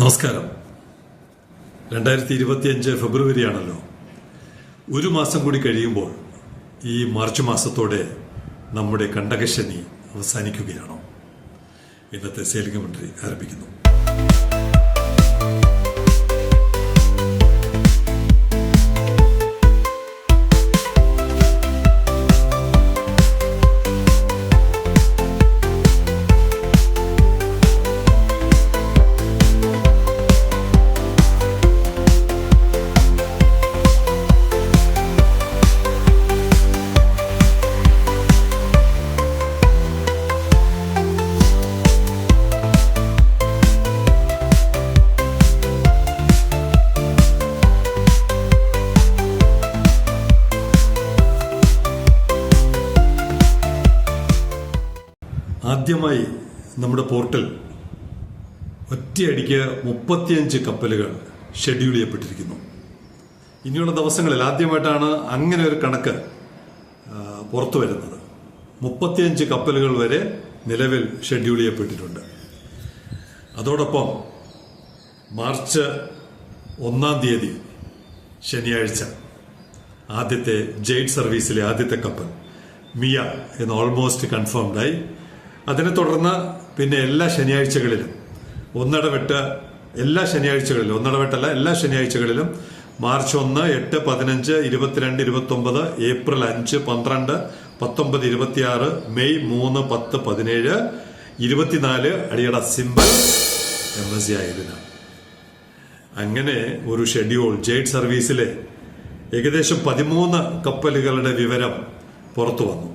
നമസ്കാരം. രണ്ടായിരത്തി ഫെബ്രുവരി ആണല്ലോ ഒരു മാസം കൂടി കഴിയുമ്പോൾ ഈ മാർച്ച് മാസത്തോടെ നമ്മുടെ കണ്ടകശനി അവസാനിക്കുകയാണോ? ഇന്നത്തെ സേലിംഗ് മന്ത്രി ആരംഭിക്കുന്നു. നമ്മുടെ പോർട്ടൽ ഒറ്റയടിക്ക് മുപ്പത്തിയഞ്ച് കപ്പലുകൾ ഷെഡ്യൂൾ ചെയ്യപ്പെട്ടിരിക്കുന്നു. ഇനിയുള്ള ദിവസങ്ങളിൽ ആദ്യമായിട്ടാണ് അങ്ങനെ ഒരു കണക്ക് പുറത്തു വരുന്നത്. മുപ്പത്തിയഞ്ച് കപ്പലുകൾ വരെ നിലവിൽ ഷെഡ്യൂൾ ചെയ്യപ്പെട്ടിട്ടുണ്ട്. അതോടൊപ്പം മാർച്ച് ഒന്നാം തീയതി ശനിയാഴ്ച ആദ്യത്തെ ജെയ്ഡ് സർവീസിലെ ആദ്യത്തെ കപ്പൽ മിയ എന്ന് ഓൾമോസ്റ്റ് കൺഫേംഡായി. അതിനെ തുടർന്ന് പിന്നെ എല്ലാ ശനിയാഴ്ചകളിലും. ഒന്നിടവിട്ട് എല്ലാ ശനിയാഴ്ചകളിലും ഒന്നിടവിട്ടല്ല എല്ലാ ശനിയാഴ്ചകളിലും മാർച്ച് ഒന്ന് എട്ട് പതിനഞ്ച് ഇരുപത്തിരണ്ട് ഇരുപത്തി ഒമ്പത് ഏപ്രിൽ അഞ്ച് പന്ത്രണ്ട് പത്തൊമ്പത് ഇരുപത്തിയാറ് മെയ് മൂന്ന് പത്ത് പതിനേഴ് ഇരുപത്തിനാല് അടിയട സിമ്പൽ എം എസ് സി ആയതിനാണ് അങ്ങനെ ഒരു ഷെഡ്യൂൾ ജെയ്ഡ് സർവീസിലെ ഏകദേശം പതിമൂന്ന് കപ്പലുകളുടെ വിവരം പുറത്തു വന്നു.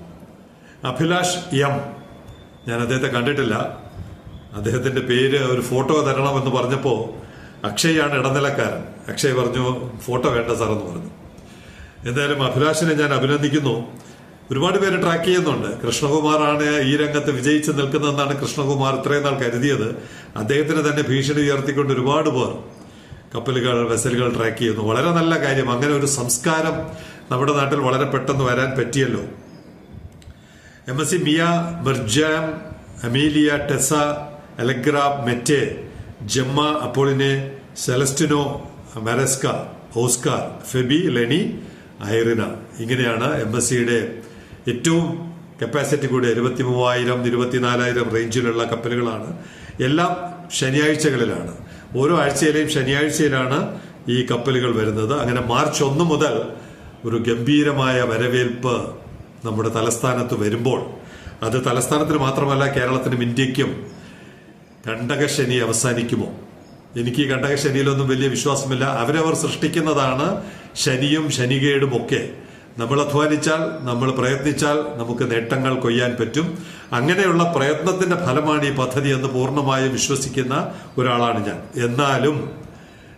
അഭിലാഷ് എം ഞാൻ അദ്ദേഹത്തെ കണ്ടിട്ടില്ല. അദ്ദേഹത്തിന്റെ പേര് ഒരു ഫോട്ടോ തരണമെന്ന് പറഞ്ഞപ്പോൾ അക്ഷയാണ് ഇടനിലക്കാരൻ. അക്ഷയ് പറഞ്ഞു ഫോട്ടോ വേണ്ട സാർ എന്ന് പറഞ്ഞു. എന്തായാലും അഭിലാഷിനെ ഞാൻ അഭിനന്ദിക്കുന്നു. ഒരുപാട് പേര് ട്രാക്ക് ചെയ്യുന്നുണ്ട്. കൃഷ്ണകുമാറാണ് ഈ രംഗത്ത് വിജയിച്ച് നിൽക്കുന്നതെന്നാണ് കൃഷ്ണകുമാർ ഇത്രയും നാൾ കരുതിയത്. അദ്ദേഹത്തിന് തന്നെ ഭീഷണി ഉയർത്തിക്കൊണ്ട് ഒരുപാട് പേർ കപ്പലുകൾ വെസലുകൾ ട്രാക്ക് ചെയ്യുന്നു. വളരെ നല്ല കാര്യം. അങ്ങനെ ഒരു സംസ്കാരം നമ്മുടെ നാട്ടിൽ വളരെ പെട്ടെന്ന് വരാൻ പറ്റിയല്ലോ. M S C Mia Mirjam Amelia Tessa Allegra Mette Gemma Apolline Celestino Maresca Oscar Febe Leni Irina. ഇങ്ങനെയാണ് എം എസ് സിയുടെ ഏറ്റവും കപ്പാസിറ്റി കൂടി ഇരുപത്തി മൂവായിരം ഇരുപത്തിനാലായിരം റേഞ്ചിലുള്ള കപ്പലുകളാണ്. എല്ലാം ശനിയാഴ്ചകളിലാണ്. ഓരോ ആഴ്ചയിലെയും ശനിയാഴ്ചയിലാണ് ഈ കപ്പലുകൾ വരുന്നത്. അങ്ങനെ മാർച്ച് ഒന്ന് മുതൽ ഒരു ഗംഭീരമായ വരവേൽപ്പ് നമ്മുടെ തലസ്ഥാനത്ത് വരുമ്പോൾ. അത് തലസ്ഥാനത്തിന് മാത്രമല്ല കേരളത്തിനും ഇന്ത്യക്കും കണ്ടകശനി അവസാനിക്കുമോ? എനിക്ക് ഈ കണ്ടകശനിയിലൊന്നും വലിയ വിശ്വാസമില്ല. അവരവർ സൃഷ്ടിക്കുന്നതാണ് ശനിയും ശനികേടും ഒക്കെ. നമ്മൾ അധ്വാനിച്ചാൽ നമ്മൾ പ്രയത്നിച്ചാൽ നമുക്ക് നേട്ടങ്ങൾ കൊയ്യാൻ പറ്റും. അങ്ങനെയുള്ള പ്രയത്നത്തിന്റെ ഫലമാണ് ഈ പദ്ധതി എന്ന് പൂർണമായും വിശ്വസിക്കുന്ന ഒരാളാണ് ഞാൻ. എന്നാലും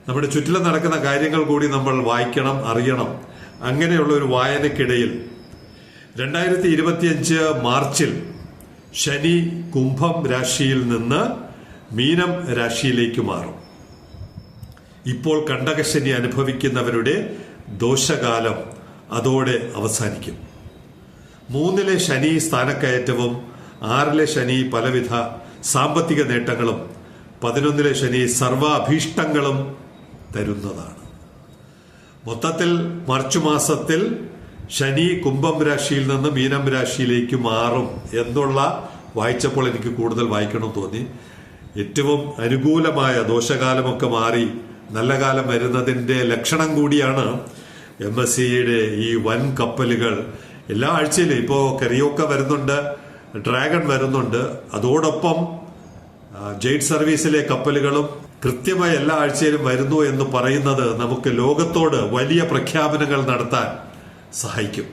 നമ്മുടെ ചുറ്റിലും നടക്കുന്ന കാര്യങ്ങൾ കൂടി നമ്മൾ വായിക്കണം അറിയണം. അങ്ങനെയുള്ള ഒരു വായനക്കിടയിൽ രണ്ടായിരത്തി ഇരുപത്തിയഞ്ച് മാർച്ചിൽ ശനി കുംഭം രാശിയിൽ നിന്ന് മീനം രാശിയിലേക്ക് മാറും. ഇപ്പോൾ കണ്ടകശനി അനുഭവിക്കുന്നവരുടെ ദോഷകാലം അതോടെ അവസാനിക്കും. മൂന്നിലെ ശനി സ്ഥാനക്കയറ്റവും ആറിലെ ശനി പലവിധ സാമ്പത്തിക നേട്ടങ്ങളും പതിനൊന്നിലെ ശനി സർവാഭീഷ്ടങ്ങളും തരുന്നതാണ്. മൊത്തത്തിൽ മാർച്ച് മാസത്തിൽ ശനി കുംഭം രാശിയിൽ നിന്ന് മീനം രാശിയിലേക്ക് മാറും എന്നുള്ള വായിച്ചപ്പോൾ എനിക്ക് കൂടുതൽ വായിക്കണം തോന്നി. ഏറ്റവും അനുകൂലമായ ദോഷകാലമൊക്കെ മാറി നല്ല കാലം വരുന്നതിന്റെ ലക്ഷണം കൂടിയാണ് എം എസ് സിയുടെ ഈ വൻ കപ്പലുകൾ. എല്ലാ ആഴ്ചയിലും ഇപ്പോൾ കരിയോക്ക വരുന്നുണ്ട് ഡ്രാഗൺ വരുന്നുണ്ട്. അതോടൊപ്പം ജെയ്റ്റ് സർവീസിലെ കപ്പലുകളും കൃത്യമായി എല്ലാ ആഴ്ചയിലും വരുന്നു എന്ന് പറയുന്നത് നമുക്ക് ലോകത്തോട് വലിയ പ്രഖ്യാപനങ്ങൾ നടത്താൻ സഹായിക്കും.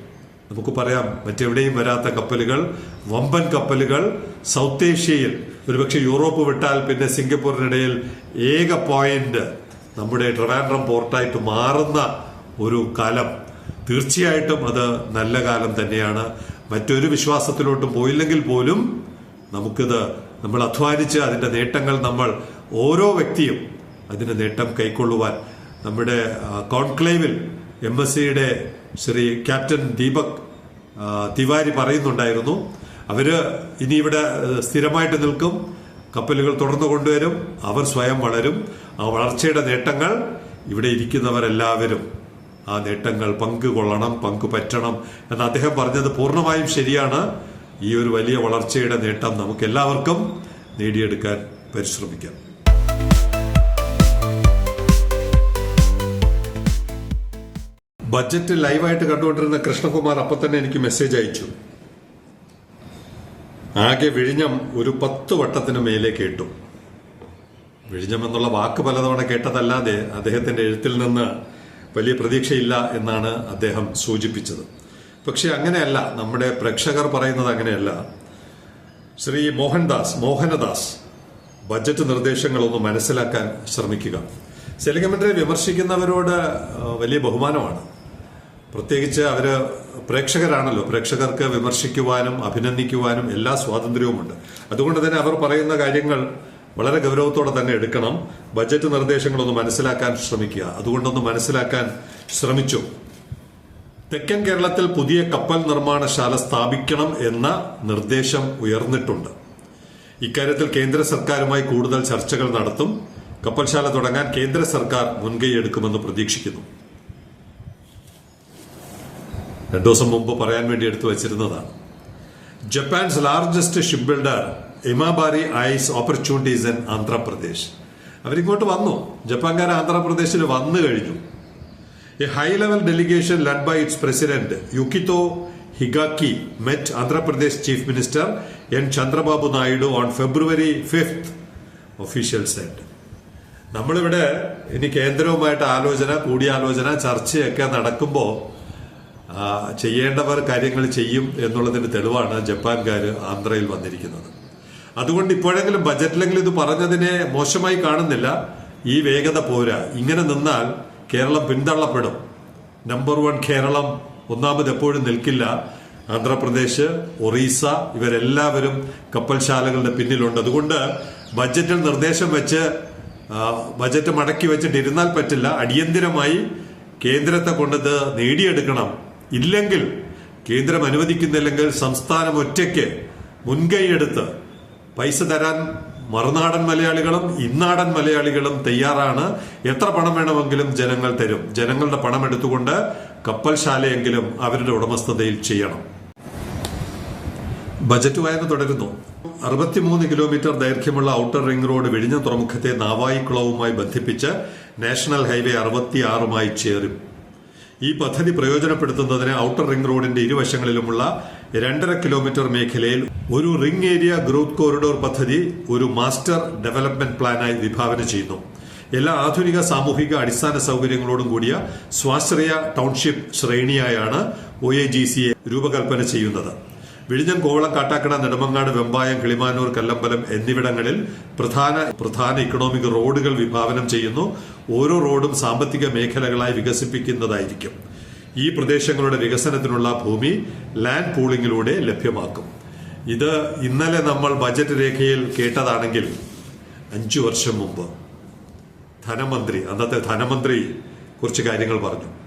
നമുക്ക് പറയാം മറ്റെവിടെയും വരാത്ത കപ്പലുകൾ വമ്പൻ കപ്പലുകൾ സൗത്ത് ഏഷ്യയിൽ ഒരുപക്ഷെ യൂറോപ്പ് വിട്ടാൽ പിന്നെ സിംഗപ്പൂരിനിടയിൽ ഏക പോയിന്റ് നമ്മുടെ ട്രിവാൻഡ്രം പോർട്ടായിട്ട് മാറുന്ന ഒരു കാലം. തീർച്ചയായിട്ടും അത് നല്ല കാലം തന്നെയാണ്. മറ്റൊരു വിശ്വാസത്തിലോട്ടും പോയില്ലെങ്കിൽ പോലും നമുക്കിത് നമ്മൾ അധ്വാനിച്ച് അതിന്റെ നേട്ടങ്ങൾ നമ്മൾ ഓരോ വ്യക്തിയും അതിന്റെ നേട്ടം കൈക്കൊള്ളുവാൻ നമ്മുടെ കോൺക്ലേവിൽ എം എസ് സിയുടെ ശ്രീ ക്യാപ്റ്റൻ ദീപക് തിവാരി പറയുന്നുണ്ടായിരുന്നു. അവർ ഇനി ഇവിടെ സ്ഥിരമായിട്ട് നിൽക്കും. കപ്പലുകൾ തുടർന്നു കൊണ്ടുവരും. അവർ സ്വയം വളരും. ആ വളർച്ചയുടെ നേട്ടങ്ങൾ ഇവിടെ ഇരിക്കുന്നവരെല്ലാവരും ആ നേട്ടങ്ങൾ പങ്കുകൊള്ളണം പങ്കുപറ്റണം എന്ന് അദ്ദേഹം പറഞ്ഞത് പൂർണമായും ശരിയാണ്. ഈ ഒരു വലിയ വളർച്ചയുടെ നേട്ടം നമുക്ക് എല്ലാവർക്കും നേടിയെടുക്കാൻ പരിശ്രമിക്കാം. ബഡ്ജറ്റ് ലൈവായിട്ട് കണ്ടുകൊണ്ടിരുന്ന കൃഷ്ണകുമാർ അപ്പം തന്നെ എനിക്ക് മെസ്സേജ് അയച്ചു. ആകെ വിഴിഞ്ഞം ഒരു പത്ത് വട്ടത്തിന് മേലെ കേട്ടു. വിഴിഞ്ഞം എന്നുള്ള വാക്ക് പലതവണ കേട്ടതല്ലാതെ അദ്ദേഹത്തിന്റെ എഴുത്തിൽ നിന്ന് വലിയ പ്രതീക്ഷയില്ല എന്നാണ് അദ്ദേഹം സൂചിപ്പിച്ചത്. പക്ഷെ അങ്ങനെയല്ല നമ്മുടെ പ്രേക്ഷകർ പറയുന്നത് അങ്ങനെയല്ല. ശ്രീ മോഹൻദാസ് മോഹനദാസ് ബജറ്റ് നിർദ്ദേശങ്ങളൊന്ന് മനസ്സിലാക്കാൻ ശ്രമിക്കുക. സെലിഗമെന്ററി വിമർശിക്കുന്നവരോട് വലിയ ബഹുമാനമാണ്. പ്രത്യേകിച്ച് അവർ പ്രേക്ഷകരാണല്ലോ. പ്രേക്ഷകർക്ക് വിമർശിക്കുവാനും അഭിനന്ദിക്കുവാനും എല്ലാ സ്വാതന്ത്ര്യവുമുണ്ട്. അതുകൊണ്ട് തന്നെ അവർ പറയുന്ന കാര്യങ്ങൾ വളരെ ഗൗരവത്തോടെ തന്നെ എടുക്കണം. ബജറ്റ് നിർദ്ദേശങ്ങളൊന്ന് മനസ്സിലാക്കാൻ ശ്രമിക്കുക. അതുകൊണ്ടൊന്ന് മനസ്സിലാക്കാൻ ശ്രമിച്ചു. തെക്കൻ കേരളത്തിൽ പുതിയ കപ്പൽ നിർമ്മാണശാല സ്ഥാപിക്കണം എന്ന നിർദ്ദേശം ഉയർന്നിട്ടുണ്ട്. ഇക്കാര്യത്തിൽ കേന്ദ്ര സർക്കാരുമായി കൂടുതൽ ചർച്ചകൾ നടത്തും. കപ്പൽശാല തുടങ്ങാൻ കേന്ദ്ര സർക്കാർ മുൻകൈയെടുക്കുമെന്ന് പ്രതീക്ഷിക്കുന്നു. രണ്ടു ദിവസം മുമ്പ് പറയാൻ വേണ്ടി എടുത്തു വച്ചിരുന്നതാണ്. Japan's largest shipbuilder Imabari eyes opportunities in Andhra Pradesh അവരിങ്ങോട്ട് വന്നു. ജപ്പാൻകാർ ആന്ധ്രാപ്രദേശിൽ വന്നു കഴിഞ്ഞു. A high level delegation led by its president യുക്കിതോ ഹിഗാക്കി met Andhra Pradesh chief minister N Chandrababu Naidu on February fifth official set നമ്മളിവിടെ ഇനി കേന്ദ്രവുമായിട്ട് ആലോചന കൂടിയാലോചന ചർച്ചയൊക്കെ നടക്കുമ്പോൾ ചെയ്യേണ്ടവർ കാര്യങ്ങൾ ചെയ്യും എന്നുള്ളതിന് തെളിവാണ് ജപ്പാൻകാർ ആന്ധ്രയിൽ വന്നിരിക്കുന്നത്. അതുകൊണ്ട് ഇപ്പോഴെങ്കിലും ബജറ്റിലെങ്കിലും ഇത് പറഞ്ഞതിനെ മോശമായി കാണുന്നില്ല. ഈ വേഗത പോരാ. ഇങ്ങനെ നിന്നാൽ കേരളം പിന്തള്ളപ്പെടും. നമ്പർ വൺ കേരളം ഒന്നാമത് എപ്പോഴും നിൽക്കില്ല. ആന്ധ്രാപ്രദേശ് ഒറീസ ഇവരെല്ലാവരും കപ്പൽശാലകളുടെ പിന്നിലുണ്ട്. അതുകൊണ്ട് ബജറ്റിൽ നിർദ്ദേശം വെച്ച് ബജറ്റ് മടക്കി വെച്ചിട്ട് ഇരുന്നാൽ പറ്റില്ല. അടിയന്തിരമായി കേന്ദ്രത്തെ കൊണ്ടത് നേടിയെടുക്കണം. ഇല്ലെങ്കിൽ കേന്ദ്രം അനുവദിക്കുന്നില്ലെങ്കിൽ സംസ്ഥാനം ഒറ്റയ്ക്ക് മുൻകൈയെടുത്ത് പൈസ തരാൻ മറുനാടൻ മലയാളികളും ഇന്നാടൻ മലയാളികളും തയ്യാറാണ്. എത്ര പണം വേണമെങ്കിലും ജനങ്ങൾ തരും. ജനങ്ങളുടെ പണം എടുത്തുകൊണ്ട് കപ്പൽശാലയെങ്കിലും അവരുടെ ഉടമസ്ഥതയിൽ ചെയ്യണം. ബജറ്റ് വായന തുടരുന്നു. അറുപത്തിമൂന്ന് കിലോമീറ്റർ ദൈർഘ്യമുള്ള ഔട്ടർ റിംഗ് റോഡ് വിഴിഞ്ഞ തുറമുഖത്തെ നാവായിക്കുളവുമായി ബന്ധിപ്പിച്ച് നാഷണൽ ഹൈവേ അറുപത്തിയാറുമായി ചേരും. ഈ പദ്ധതി പ്രയോജനപ്പെടുത്തുന്നതിന് ഔട്ടർ റിംഗ് റോഡിന്റെ ഇരുവശങ്ങളിലുമുള്ള രണ്ടര കിലോമീറ്റർ മേഖലയിൽ ഒരു റിംഗ് ഏരിയ ഗ്രോത്ത് കോറിഡോർ പദ്ധതി ഒരു മാസ്റ്റർ ഡെവലപ്മെന്റ് പ്ലാനായി വിഭാവന ചെയ്യുന്നു. എല്ലാ ആധുനിക സാമൂഹിക അടിസ്ഥാന സൗകര്യങ്ങളോടും കൂടിയ സ്വാശ്രയ ടൗൺഷിപ്പ് ശ്രേണിയായാണ് ഒ എ ജി രൂപകൽപ്പന ചെയ്യുന്നത്. വിഴിഞ്ഞം കോവളം കാട്ടാക്കട നെടുമങ്ങാട് വെമ്പായം കിളിമാനൂർ കല്ലമ്പലം എന്നിവിടങ്ങളിൽ പ്രധാന പ്രധാന ഇക്കണോമിക് റോഡുകൾ വിഭാവനം ചെയ്യുന്നു. ഓരോ റോഡും സാമ്പത്തിക മേഖലകളായി വികസിപ്പിക്കുന്നതായിരിക്കും. ഈ പ്രദേശങ്ങളുടെ വികസനത്തിനുള്ള ഭൂമി ലാൻഡ് പൂളിങ്ങിലൂടെ ലഭ്യമാക്കും. ഇത് ഇന്നലെ നമ്മൾ ബജറ്റ് രേഖയിൽ കേട്ടതാണെങ്കിൽ അഞ്ചു വർഷം മുമ്പ്. ധനമന്ത്രി അന്നത്തെ ധനമന്ത്രി കുറച്ച് കാര്യങ്ങൾ പറഞ്ഞു.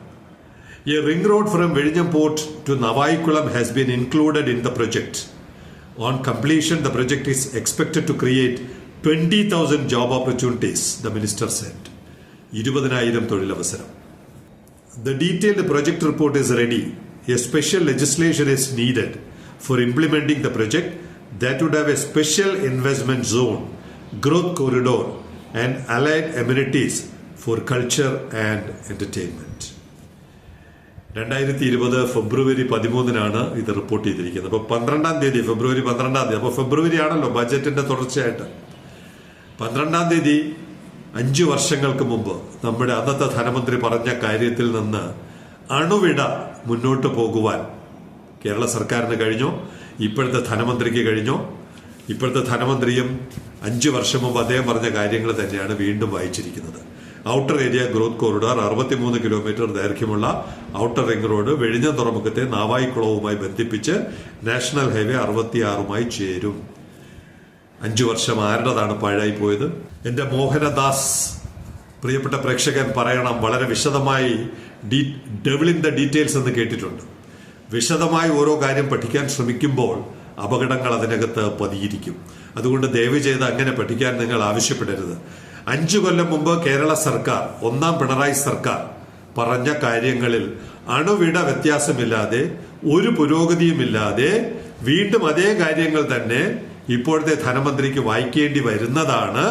A ring road from Velijamport to Navaikulam has been included in the project. On completion, the project is expected to create 20,000 job opportunities, the minister said. The detailed project report is ready. A special legislation is needed for implementing the project that would have a special investment zone, growth corridor, and allied amenities for culture and entertainment. രണ്ടായിരത്തി ഇരുപത് ഫെബ്രുവരി പതിമൂന്നിനാണ് ഇത് report ചെയ്തിരിക്കുന്നത്. അപ്പോൾ പന്ത്രണ്ടാം തീയതി ഫെബ്രുവരി പന്ത്രണ്ടാം തീയതി. അപ്പോൾ ഫെബ്രുവരി ആണല്ലോ ബജറ്റിന്റെ തുടർച്ചയായിട്ട്. പന്ത്രണ്ടാം തീയതി അഞ്ചു വർഷങ്ങൾക്ക് മുമ്പ് നമ്മുടെ അന്നത്തെ ധനമന്ത്രി പറഞ്ഞ കാര്യത്തിൽ നിന്ന് അണുവിട മുന്നോട്ട് പോകുവാൻ കേരള സർക്കാരിന് കഴിഞ്ഞോ? ഇപ്പോഴത്തെ ധനമന്ത്രിക്ക് കഴിഞ്ഞോ? ഇപ്പോഴത്തെ ധനമന്ത്രിയും അഞ്ചു വർഷം മുമ്പ് അദ്ദേഹം പറഞ്ഞ കാര്യങ്ങൾ തന്നെയാണ് വീണ്ടും വായിച്ചിരിക്കുന്നത്. ഔട്ടർ ഏരിയ ഗ്രോത്ത് കോറിഡോർ അറുപത്തിമൂന്ന് കിലോമീറ്റർ ദൈർഘ്യമുള്ള ഔട്ടർ റിംഗ് റോഡ് വെഴിഞ്ഞ തുറമുഖത്തെ നാവായിക്കുളവുമായി ബന്ധിപ്പിച്ച് നാഷണൽ ഹൈവേ അറുപത്തിയാറുമായി ചേരും. അഞ്ചു വർഷം ആരുടേതാണ് പാഴായി പോയത്? എന്റെ മോഹനദാസ് പ്രിയപ്പെട്ട പ്രേക്ഷകൻ പറയണം വളരെ വിശദമായി ഡീ ദ ഡീറ്റെയിൽസ് എന്ന് കേട്ടിട്ടുണ്ട്. വിശദമായി ഓരോ കാര്യം പഠിക്കാൻ ശ്രമിക്കുമ്പോൾ അപകടങ്ങൾ അതിനകത്ത് പതിയിരിക്കും. അതുകൊണ്ട് ദയവ് ചെയ്ത് അങ്ങനെ പഠിക്കാൻ നിങ്ങൾ ആവശ്യപ്പെടരുത്. അഞ്ചു കൊല്ലം മുമ്പ് കേരള സർക്കാർ ഒന്നാം പിണറായി സർക്കാർ പറഞ്ഞ കാര്യങ്ങളിൽ അണുവിട വ്യത്യാസമില്ലാതെ ഒരു പുരോഗതിയുമില്ലാതെ വീണ്ടും അതേ കാര്യങ്ങൾ തന്നെ ഇപ്പോഴത്തെ ധനമന്ത്രിക്ക് വായിക്കേണ്ടി വരുന്നതാണ്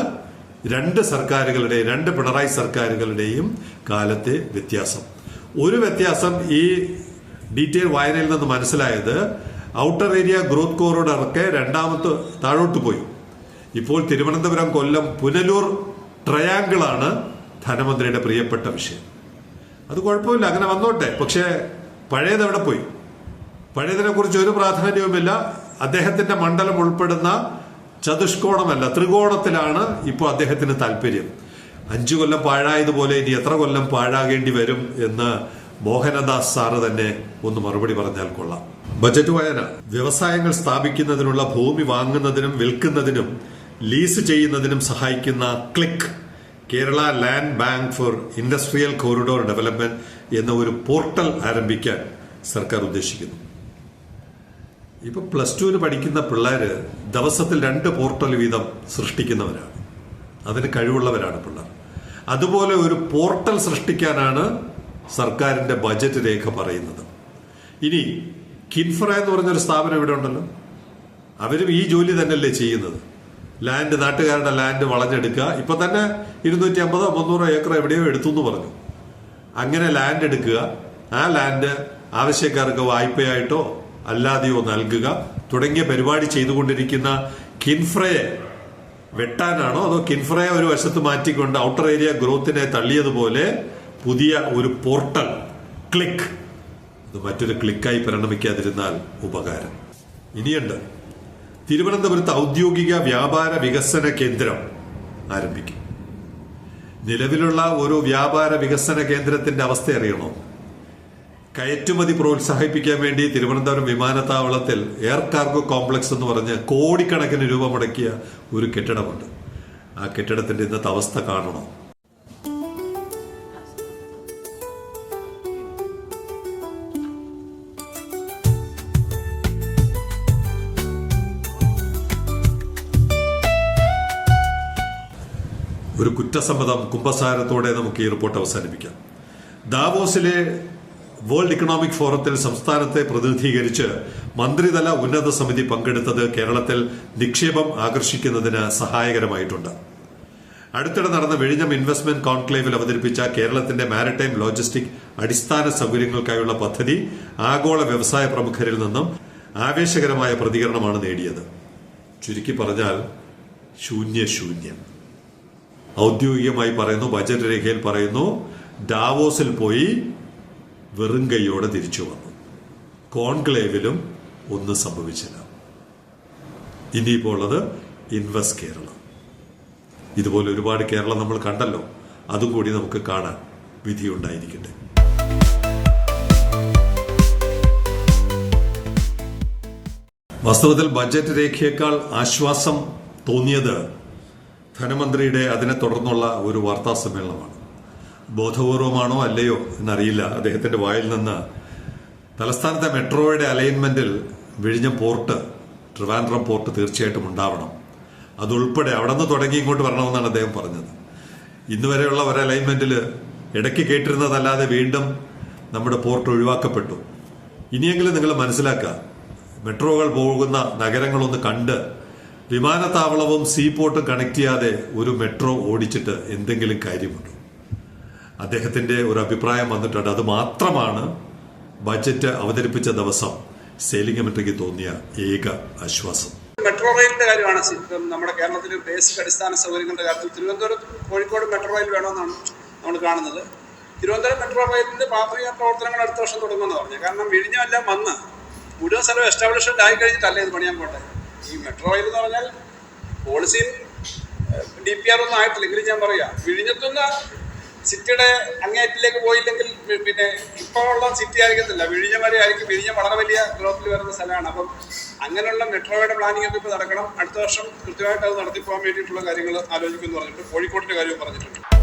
രണ്ട് സർക്കാരുകളുടെ രണ്ട് പിണറായി സർക്കാരുകളുടെയും കാലത്തെ വ്യത്യാസം. ഒരു വ്യത്യാസം ഈ ഡീറ്റെയിൽ വായനയിൽ നിന്ന് മനസ്സിലായത് ഔട്ടർ ഏരിയ ഗ്രോത്ത് കോറിഡറൊക്കെ രണ്ടാമത്തെ താഴോട്ട് പോയി. ഇപ്പോൾ തിരുവനന്തപുരം കൊല്ലം പുനലൂർ ട്രയാങ്കിളാണ് ധനമന്ത്രിയുടെ പ്രിയപ്പെട്ട വിഷയം. അത് കുഴപ്പമില്ല അങ്ങനെ വന്നോട്ടെ. പക്ഷേ പഴയത് എവിടെ പോയി? പഴയതിനെ കുറിച്ച് ഒരു പ്രാധാന്യവുമില്ല. അദ്ദേഹത്തിന്റെ മണ്ഡലം ഉൾപ്പെടുന്ന ചതുഷ്കോണമല്ല ത്രികോണത്തിലാണ് ഇപ്പോൾ അദ്ദേഹത്തിന് താല്പര്യം. അഞ്ചു കൊല്ലം പാഴായതുപോലെ ഇനി എത്ര കൊല്ലം പാഴാകേണ്ടി വരും എന്ന് മോഹനദാസ് സാറ് തന്നെ ഒന്ന് മറുപടി പറഞ്ഞാൽ കൊള്ളാം. ബജറ്റ് വായന. വ്യവസായങ്ങൾ സ്ഥാപിക്കുന്നതിനുള്ള ഭൂമി വാങ്ങുന്നതിനും വിൽക്കുന്നതിനും ലീസ് ചെയ്യുന്നതിനും സഹായിക്കുന്ന click Kerala land bank for industrial corridor development എന്ന ഒരു പോർട്ടൽ ആരംഭിക്കാൻ സർക്കാർ ഉദ്ദേശിക്കുന്നു. ഇപ്പൊ പ്ലസ് ടുവിന് പഠിക്കുന്ന പിള്ളേര് ദിവസത്തിൽ രണ്ട് പോർട്ടൽ വീതം സൃഷ്ടിക്കുന്നവരാണ്. അതിന് കഴിവുള്ളവരാണ് പിള്ളേർ. അതുപോലെ ഒരു പോർട്ടൽ സൃഷ്ടിക്കാനാണ് സർക്കാരിന്റെ ബജറ്റ് രേഖ പറയുന്നത്. ഇനി കിൻഫ്ര എന്ന് പറഞ്ഞൊരു സ്ഥാപനം ഇവിടെ ഉണ്ടല്ലോ. അവരും ഈ ജോലി തന്നെയല്ലേ ചെയ്യുന്നത്? ലാൻഡ് നാട്ടുകാരുടെ ലാൻഡ് വളഞ്ഞെടുക്കുക. ഇപ്പൊ തന്നെ ഇരുന്നൂറ്റി അമ്പതോ മുന്നൂറോ ഏക്കർ എവിടെയോ എടുത്തു എന്ന് പറഞ്ഞു. അങ്ങനെ ലാൻഡ് എടുക്കുക. ആ ലാൻഡ് ആവശ്യക്കാർക്ക് വായ്പയായിട്ടോ അല്ലാതെയോ നൽകുക. തുടങ്ങിയ പരിപാടി ചെയ്തുകൊണ്ടിരിക്കുന്ന കിൻഫ്രയെ വെട്ടാനാണോ? അതോ കിൻഫ്രയെ ഒരു വശത്ത് മാറ്റിക്കൊണ്ട് ഔട്ടർ ഏരിയ ഗ്രോത്തിനെ തള്ളിയതുപോലെ പുതിയ ഒരു പോർട്ടൽ ക്ലിക്ക് അത് മറ്റൊരു ക്ലിക്കായി പരിണമിക്കാതിരുന്നാൽ ഉപകാരം. ഇനിയുണ്ട്. തിരുവനന്തപുരത്ത് ഔദ്യോഗിക വ്യാപാര വികസന കേന്ദ്രം ആരംഭിക്കും. നിലവിലുള്ള ഒരു വ്യാപാര വികസന കേന്ദ്രത്തിന്റെ അവസ്ഥ അറിയണോ? കയറ്റുമതി പ്രോത്സാഹിപ്പിക്കാൻ വേണ്ടി തിരുവനന്തപുരം വിമാനത്താവളത്തിൽ എയർ കാർഗോ കോംപ്ലക്സ് എന്ന് പറഞ്ഞ് കോടിക്കണക്കിന് രൂപ മുടക്കിയ ഒരു കെട്ടിടമുണ്ട്. ആ കെട്ടിടത്തിന്റെ ഇന്നത്തെ അവസ്ഥ കാണണോ? ഒരു കുറ്റസമ്മതം കുംഭസാരത്തോടെ നമുക്ക് ഈ റിപ്പോർട്ട് അവസാനിപ്പിക്കാം. ദാവോസിലെ വേൾഡ് ഇക്കണോമിക് ഫോറത്തിൽ സംസ്ഥാനത്തെ പ്രതിനിധീകരിച്ച് മന്ത്രിതല ഉന്നത സമിതി പങ്കെടുത്തത് കേരളത്തിൽ നിക്ഷേപം ആകർഷിക്കുന്നതിന് സഹായകരമായിട്ടുണ്ട്. അടുത്തിടെ നടന്ന വിഴിഞ്ഞം ഇൻവെസ്റ്റ്മെന്റ് കോൺക്ലേവിൽ അവതരിപ്പിച്ച കേരളത്തിന്റെ മാരിടൈം ലോജിസ്റ്റിക് അടിസ്ഥാന സൗകര്യങ്ങൾക്കായുള്ള പദ്ധതി ആഗോള വ്യവസായ പ്രമുഖരിൽ നിന്നും ആവേശകരമായ പ്രതികരണമാണ് നേടിയത്. ചുരുക്കി പറഞ്ഞാൽ ശൂന്യ ശൂന്യം ഔദ്യോഗികമായി പറയുന്നു ബജറ്റ് രേഖയിൽ പറയുന്നു ഡാവോസിൽ പോയി വെറും കൈയോടെ തിരിച്ചു വന്നു. കോൺക്ലേവിലും ഒന്നും സംഭവിച്ചില്ല. ഇനിയിപ്പോൾ ഉള്ളത് ഇൻവെസ്റ്റ് കേരള. ഇതുപോലെ ഒരുപാട് കേരളം നമ്മൾ കണ്ടല്ലോ അതും കൂടി നമുക്ക് കാണാൻ വിധിയുണ്ടായിരിക്കട്ടെ. വാസ്തവത്തിൽ ബജറ്റ് രേഖയേക്കാൾ ആശ്വാസം തോന്നിയത് ധനമന്ത്രിയുടെ അതിനെ തുടർന്നുള്ള ഒരു വാർത്താ സമ്മേളനമാണ്. ബോധപൂർവമാണോ അല്ലയോ എന്നറിയില്ല. അദ്ദേഹത്തിന്റെ വായിൽ നിന്ന് തലസ്ഥാനത്തെ മെട്രോയുടെ അലൈൻമെന്റിൽ വിഴിഞ്ഞ പോർട്ട് ട്രിവാൻഡ്രം പോർട്ട് തീർച്ചയായിട്ടും ഉണ്ടാവണം. അതുൾപ്പെടെ അവിടെ നിന്ന് തുടങ്ങി ഇങ്ങോട്ട് വരണമെന്നാണ് അദ്ദേഹം പറഞ്ഞത്. ഇന്ന് വരെയുള്ള ഒരു അലൈൻമെന്റിൽ ഇടയ്ക്ക് കേട്ടിരുന്നതല്ലാതെ വീണ്ടും നമ്മുടെ പോർട്ട് ഒഴിവാക്കപ്പെട്ടു. ഇനിയെങ്കിലും നിങ്ങൾ മനസ്സിലാക്കുക മെട്രോകൾ പോകുന്ന നഗരങ്ങളൊന്ന് കണ്ട് വിമാനത്താവളവും സീപോർട്ടും കണക്ട് ചെയ്യാതെ ഒരു മെട്രോ ഓടിച്ചിട്ട് എന്തെങ്കിലും കാര്യമുണ്ടോ? അദ്ദേഹത്തിന്റെ ഒരു അഭിപ്രായം വന്നിട്ടുണ്ട്. അത് മാത്രമാണ് ബജറ്റ് അവതരിപ്പിച്ച ദിവസം സെയിലിംഗ് മെട്രിക്ക് തോന്നിയ ഏക ആശ്വാസം. മെട്രോ റെയിലിന്റെ കാര്യമാണ് നമ്മുടെ കേരളത്തിൽ ബേസിക് അടിസ്ഥാന സൗകര്യങ്ങളുടെ കാര്യത്തിൽ തിരുവനന്തപുരം കോഴിക്കോട് മെട്രോ റെയിൽ വേണമെന്നാണ് നമ്മൾ കാണുന്നത്. തിരുവനന്തപുരം മെട്രോ റെയിലിന്റെ പ്രാഥമിക പ്രവർത്തനങ്ങൾ അടുത്ത വർഷം തുടങ്ങുമെന്ന് പറഞ്ഞു കാരണം വിഴിഞ്ഞമെല്ലാം വന്ന് മുഴുവൻ സ്ഥലം എസ്റ്റാബ്ലിഷ്മെന്റ് ആയി കഴിഞ്ഞിട്ടല്ലേ ഇത് പണിയാൻ പോട്ടെ ഈ മെട്രോ റെയിൽ എന്ന് പറഞ്ഞാൽ പോളിസിയും ഡി പി ആർ ഒന്നും ആയിട്ടില്ല എങ്കിലും ഞാൻ പറയാം വിഴിഞ്ഞത്തുനിന്ന് സിറ്റിയുടെ അങ്ങേയറ്റിലേക്ക് പോയില്ലെങ്കിൽ പിന്നെ ഇപ്പോൾ ഉള്ള സിറ്റി ആയിരിക്കത്തില്ല. വിഴിഞ്ഞം വരെ ആയിരിക്കും വിഴിഞ്ഞ വളരെ വലിയ ഗ്രോത്തിൽ വരുന്ന സ്ഥലമാണ്. അപ്പം അങ്ങനെയുള്ള മെട്രോയുടെ പ്ലാനിംഗ് ഒക്കെ ഇപ്പോൾ നടക്കണം. അടുത്ത വർഷം കൃത്യമായിട്ട് അത് നടത്തിപ്പോകാൻ വേണ്ടിയിട്ടുള്ള കാര്യങ്ങൾ ആലോചിക്കുമെന്ന് പറഞ്ഞിട്ട് കോഴിക്കോടിന്റെ കാര്യവും പറഞ്ഞിട്ടുണ്ട്.